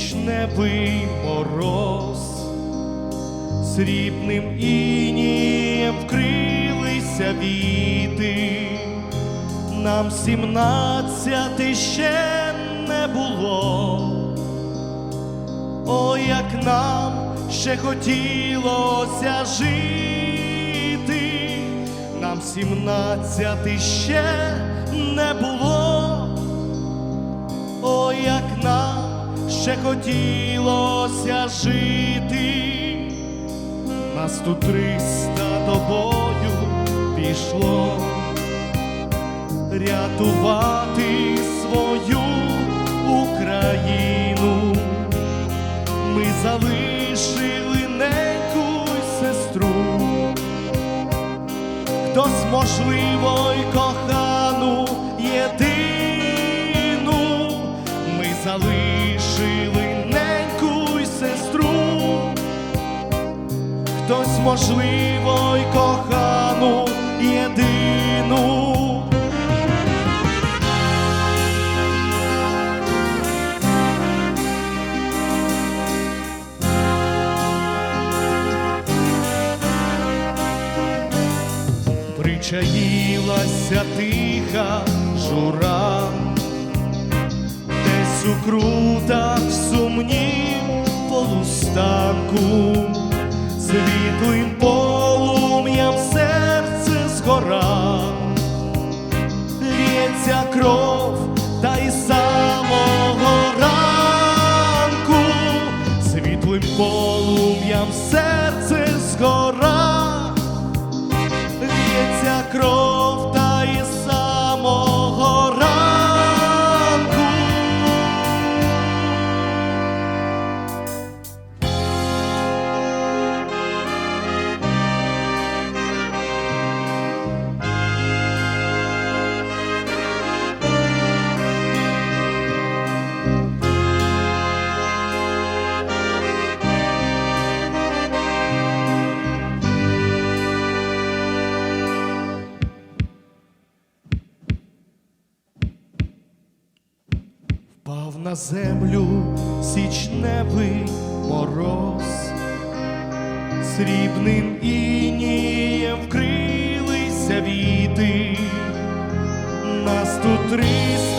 Січневий мороз, срібним інієм вкрилися віти, нам сімнадцяти ще не було, о, як нам ще хотілося жити, нам сімнадцяти ще не було, о, як нам ще хотілося жити, нас тут триста тобою пішло рятувати свою Україну. Ми залишили неньку й сестру, хтось можливо й кохану єдину, ми залишили хтось можливо й кохану єдину. Причаїлася тиха жура, десь у крутах сумнім полустанку, світлим полум'ям серце згора, лється кров та й самого ранку, світлим полум'ям серце Впав на землю січневий мороз, срібним інієм вкрилися віти, нас тут триста